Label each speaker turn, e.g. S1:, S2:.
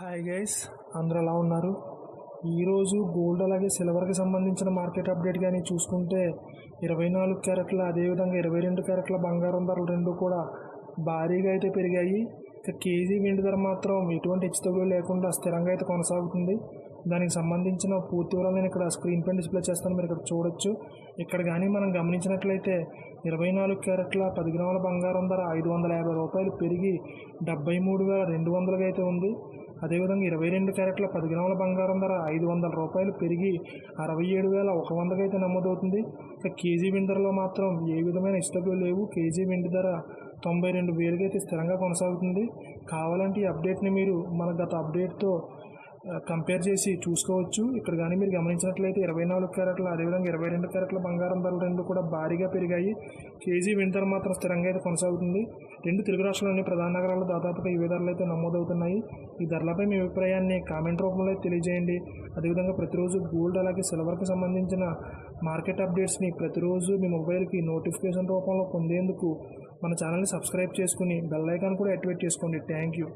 S1: Hi guys అందరూ ఎలా ఉన్నారు? ఈరోజు గోల్డ్ అలాగే సిల్వర్కి సంబంధించిన మార్కెట్ అప్డేట్ కానీ చూసుకుంటే ఇరవై నాలుగు క్యారెట్ల అదేవిధంగా ఇరవై రెండు క్యారెట్ల బంగారం ధరలు రెండు కూడా భారీగా అయితే పెరిగాయి. ఇక కేజీ వెండి ధర మాత్రం ఎటువంటి హెచ్చుతగ్గులు లేకుండా స్థిరంగా అయితే కొనసాగుతుంది. దానికి సంబంధించిన పూర్తి వివరాలు నేను ఇక్కడ స్క్రీన్ పైన డిస్ప్లే చేస్తాను మీరు ఇక్కడ చూడొచ్చు. ఇక్కడ కానీ మనం గమనించినట్లయితే ఇరవై నాలుగు క్యారెట్ల పది గ్రాముల బంగారం ధర ఐదు వందల యాభై రూపాయలు పెరిగి డెబ్బై మూడు వేల రెండు వందలుగా అయితే ఉంది. అదేవిధంగా ఇరవై రెండు క్యారెట్ల పది గ్రాముల బంగారం ధర ఐదు వందల రూపాయలు పెరిగి అరవై ఏడు వేల ఒక వందకైతే అయితే నమోదవుతుంది. ఇక కేజీ వెండి ధరలో మాత్రం ఏ విధమైన ఇష్టలు లేవు. కేజీ వెండి ధర తొంభై రెండు వేలుగా అయితే స్థిరంగా కొనసాగుతుంది. కావాలంటే ఈ అప్డేట్ని మీరు మన గత అప్డేట్తో కంపేర్ చేసి చూసుకోవచ్చు. ఇక్కడ కానీ మీరు గమనించినట్లయితే ఇరవై నాలుగు క్యారెట్లు అదేవిధంగా ఇరవై రెండు క్యారెట్ల బంగారం ధరలు రెండు కూడా భారీగా పెరిగాయి. కేజీ వెండి మాత్రం స్థిరంగా అయితే కొనసాగుతుంది. రెండు తెలుగు రాష్ట్రాల్లోని ప్రధాన నగరాల్లో దాదాపుగా ఇవే ధరలు అయితే నమోదవుతున్నాయి. ఈ ధరలపై మీ అభిప్రాయాన్ని కామెంట్ రూపంలో తెలియజేయండి. అదేవిధంగా ప్రతిరోజు గోల్డ్ అలాగే సిల్వర్కి సంబంధించిన మార్కెట్ అప్డేట్స్ని ప్రతిరోజు మీ మొబైల్కి నోటిఫికేషన్ రూపంలో పొందేందుకు మన ఛానల్ని సబ్స్క్రైబ్ చేసుకుని బెల్ ఐకాన్ కూడా యాక్టివేట్ చేసుకోండి. Thank you